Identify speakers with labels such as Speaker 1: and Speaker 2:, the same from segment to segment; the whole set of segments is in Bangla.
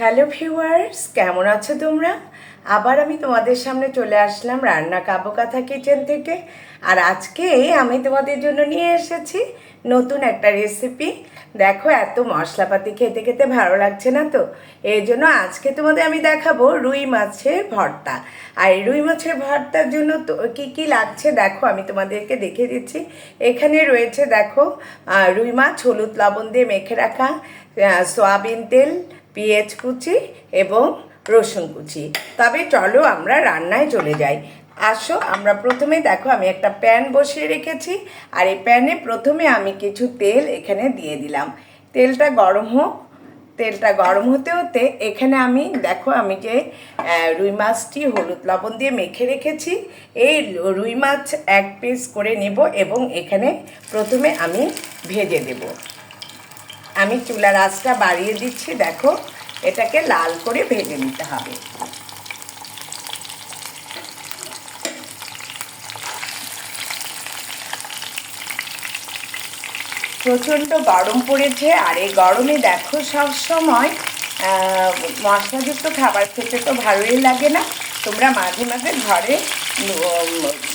Speaker 1: হ্যালো ভিউয়ার্স, কেমন আছো তোমরা? আবার আমি তোমাদের সামনে চলে আসলাম রান্না কাব্যকথা কিচেন থেকে। আর আজকে আমি তোমাদের জন্য নিয়ে এসেছি নতুন একটা রেসিপি দেখো, এত মশলাপাতি খেতে খেতে ভালো লাগছে না তো? এই জন্য আজকে তোমাদের আমি দেখাবো রুই মাছের ভর্তা। আর এই রুই মাছের ভর্তার জন্য তো কী কী লাগছে দেখো, আমি তোমাদেরকে দেখে দিচ্ছি। এখানে রয়েছে দেখো রুই মাছ হলুদ লবণ দিয়ে মেখে রাখা সয়াবিন তেল পেঁয়াজ কুচি এবং রসুন কুচি। তবে চলো আমরা রান্নায় চলে যাই। আসো, আমরা প্রথমে দেখো, আমি একটা প্যান বসিয়ে রেখেছি। আর এই প্যানে প্রথমে আমি কিছু তেল এখানে দিয়ে দিলাম। তেলটা গরম হোক, তেলটা গরম হতে হতে এখানে আমি, দেখো আমি যে রুই মাছটি হলুদ লবণ দিয়ে মেখে রেখেছি। এই রুই মাছ এক পিস করে নেব এবং এখানে প্রথমে আমি ভেজে দেবো। আমি চুলার আঁচটা বাড়িয়ে দিচ্ছি, দেখো, এটাকে লাল করে ভেজে নিতে হবে। প্রচণ্ড গরম পড়েছে, আর এই গরমে দেখো সব সময় মশলাযুক্ত খাবার খেতে তো ভালোই লাগে না। তোমরা মাঝে মাঝে ঘরে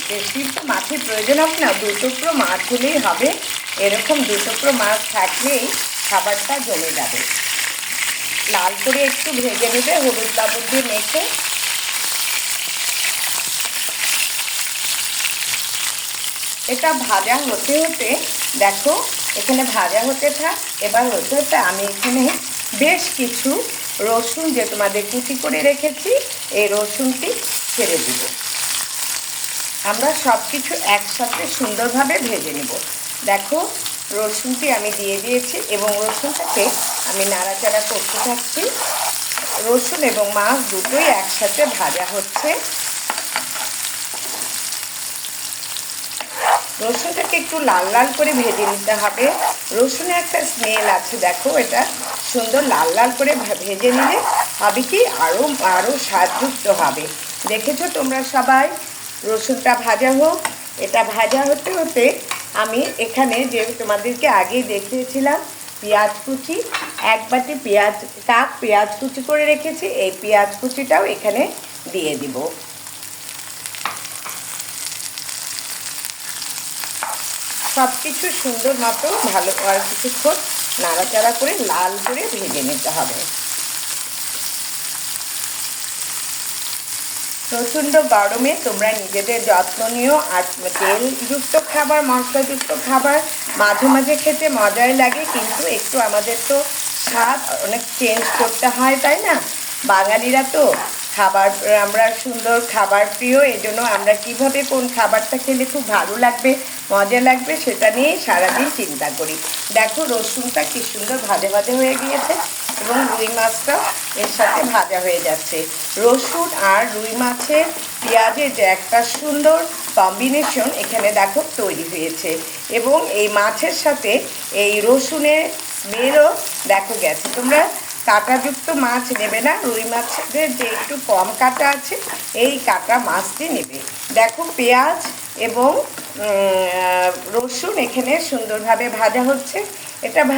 Speaker 1: বেশি তো মাছের প্রয়োজন হবে না দু টুকরো মাছ হলেই হবে। এরকম দু টুকরো মাছ থাকলেই খাবারটা জমে যাবে। লাল করে একটু ভেজে নেবে, হলুদ লবণ দিয়ে মেখে। এটা ভাজা হতে হতে, দেখো, এখানে ভাজা হতে থাক, এবার হতে হতে আমি এখানে বেশ কিছু রসুন যে তোমাদের কুচি করে রেখেছি, এই রসুনটি ছেড়ে দিব। আমরা সব কিছু একসাথে সুন্দরভাবে ভেজে নেব। দেখো রসুনটি আমি দিয়ে দিয়েছি এবং রসুনটাকে আমি নাড়াচাড়া করতে থাকছি। রসুন এবং মাছ দুটোই একসাথে ভাজা হচ্ছে। রসুনটাকে একটু লাল লাল করে ভেজে নিতে হবে। রসুনে একটা স্মেল আছে, দেখো এটা। সুন্দর লাল লাল করে ভেজে নিলে হবে কি? আরও আরও স্বাদযুক্ত হবে। দেখেছ তোমরা সবাই? রসুনটা ভাজা হোক, এটা ভাজা হতে হতে আমি এখানে যে তোমাদেরকে আগেই দেখিয়েছিলাম পেঁয়াজ কুচি, এক বাটি পেঁয়াজ, কাপ পেঁয়াজ কুচি করে রেখেছি, এই পেঁয়াজ কুচিটাও এখানে দিয়ে দিব। সব কিছু সুন্দর মতো ভালো আর কিছুক্ষণ নাড়াচাড়া করে লাল করে ভেজে নিতে হবে। প্রচণ্ড গরমে তোমরা নিজেদের যত্ন নিও। আর তেলযুক্ত খাবার, মশলাযুক্ত খাবার মাঝে মাঝে খেতে মজাই লাগে, কিন্তু একটু আমাদের তো স্বাদ অনেক চেঞ্জ করতে হয়, তাই না? বাঙালিরা তো খাবার, আমরা সুন্দর খাবার প্রিয়, এজন্য আমরা কীভাবে কোন খাবারটা খেলে খুব ভালো লাগবে, মজা লাগবে, সেটা নিয়েই সারাদিন চিন্তা করি। দেখো, রসুনটা কি সুন্দর ভাজা ভাজা হয়ে গিয়েছে। এবং রুই মাছটা এর সাথে ভাজা হয়ে যাচ্ছে। রসুন আর রুই মাছের পেঁয়াজের যে একটা সুন্দর কম্বিনেশন এখানে দেখো তৈরি হয়েছে। এবং এই মাছের সাথে এই রসুনের স্মেলও দেখো গেছে। তোমরা কাঁটাযুক্ত মাছ নেবে না, রুই মাছের যে একটু কম কাটা আছে, এই কাটা মাছটি নেবে। দেখো পেঁয়াজ এবং রসুন এখানে সুন্দরভাবে ভাজা হচ্ছে। এটা